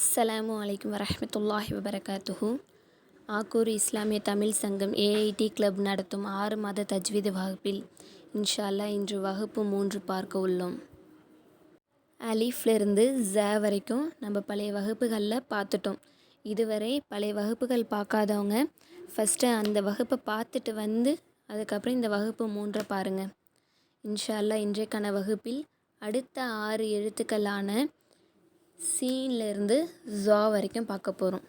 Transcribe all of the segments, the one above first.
அஸ்ஸலாமு அலைக்கும் வரமத்துல்லாஹி வபரகாத்துஹு. ஆக்கூர் இஸ்லாமிய தமிழ் சங்கம் ஏஐடி கிளப் நடத்தும் ஆறு மாத தஜ்வீது வகுப்பில் இன்ஷா அல்லாஹ் இன்று வகுப்பு மூன்று பார்க்க உள்ளோம். அலிஃப்லேருந்து ஜ வரைக்கும் நம்ம பழைய வகுப்புகளில் பார்த்துட்டோம். இதுவரை பழைய வகுப்புகள் பார்க்காதவங்க ஃபஸ்ட்டு அந்த வகுப்பை பார்த்துட்டு வந்து அதுக்கப்புறம் இந்த வகுப்பு மூன்றை பாருங்கள் இன்ஷா அல்லாஹ் இன்றைக்கான வகுப்பில் அடுத்த ஆறு எழுத்துக்களான சீன்லேருந்து ஜா வரைக்கும் பார்க்க போகிறோம்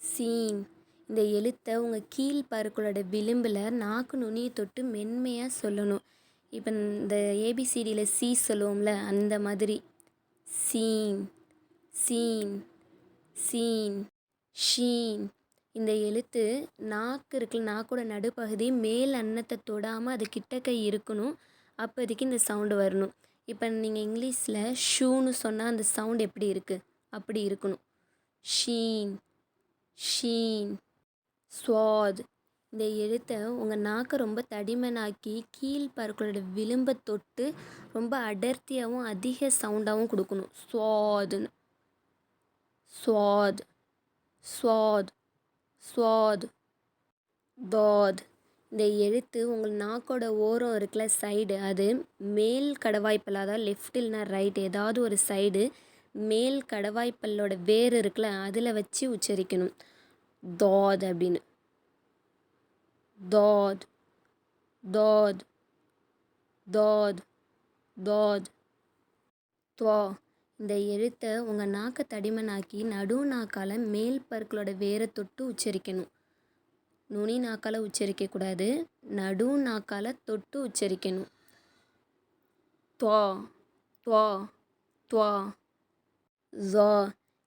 சீன். இந்த எழுத்தை உங்கள் கீழ் பருக்களோட விளிம்பில் நாக்கு நுனியை தொட்டு மென்மையாக சொல்லணும். இப்போ இந்த ஏபிசிடியில் சி சொல்லுவோம்ல அந்த மாதிரி. சீன். சீன். சீன். ஷீன். இந்த எழுத்து நாக்கு இருக்குல்ல நாக்கோட நடுப்பகுதி மேல் அன்னத்தை தொடாமல் அது கிட்டக்க இருக்கணும். அப்போதைக்கு இந்த சவுண்டு வரணும். இப்போ நீங்கள் இங்கிலீஷில் ஷூன்னு சொன்னால் அந்த சவுண்ட் எப்படி இருக்குது அப்படி இருக்கணும். ஷீன் ஷீன் ஸ்வாத். இந்த எழுத்தை உங்கள் நாக்கை ரொம்ப தடிமனாக்கி கீழ் விளிம்பை தொட்டு ரொம்ப அடர்த்தியாகவும் அதிக சவுண்டாகவும் கொடுக்கணும். ஸ்வாதுன்னு. ஸ்வாத். ஸ்வாத். ஸ்வாத். தாத். இந்த எழுத்து உங்கள் நாக்கோட ஓரம் இருக்குல்ல சைடு அது மேல் கடவாய்ப்பல் அதாவது லெஃப்ட் இல்லைனா ரைட் ஏதாவது ஒரு சைடு மேல் கடவாய்ப்பல்லோட வேர் இருக்குல்ல அதில் வச்சு உச்சரிக்கணும். தாத் அப்படின்னு. தாத். தாத். தாத். தாத். துவா. இந்த எழுத்தை உங்கள் நாக்கை தடிமனாக்கி நடு நாக்கால் மேல் பற்களோட வேரை தொட்டு உச்சரிக்கணும். நுனி நாக்கால் உச்சரிக்கக்கூடாது நடு நாக்கால் தொட்டு உச்சரிக்கணும். துவா துவா துவா ஜா.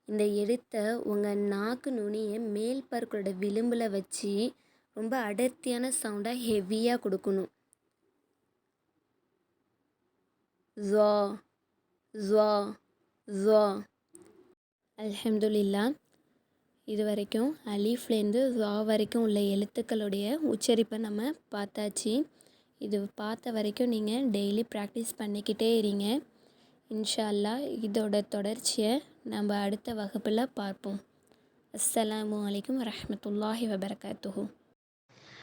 இந்த எழுத்தை உங்கள் நாக்கு நுனியை மேல் பற்களோட விளிம்பில் வச்சு ரொம்ப அடர்த்தியான சவுண்டாக ஹெவியாக கொடுக்கணும். ஜா ஜா ஜா. அல்ஹம்துலில்லா இது வரைக்கும் அலீஃப்லேருந்து வா வரைக்கும் உள்ள எழுத்துக்களுடைய உச்சரிப்பை நம்ம பார்த்தாச்சு. இது பார்த்த வரைக்கும் நீங்கள் டெய்லி ப்ராக்டிஸ் பண்ணிக்கிட்டே இருங்க. இன்ஷா அல்லாஹ் இதோட தொடர்ச்சியை நம்ம அடுத்த வகுப்பில் பார்ப்போம். அஸ்ஸலாமு அலைக்கும் வரமத்துல்லாஹி வபரகாத்துஹு.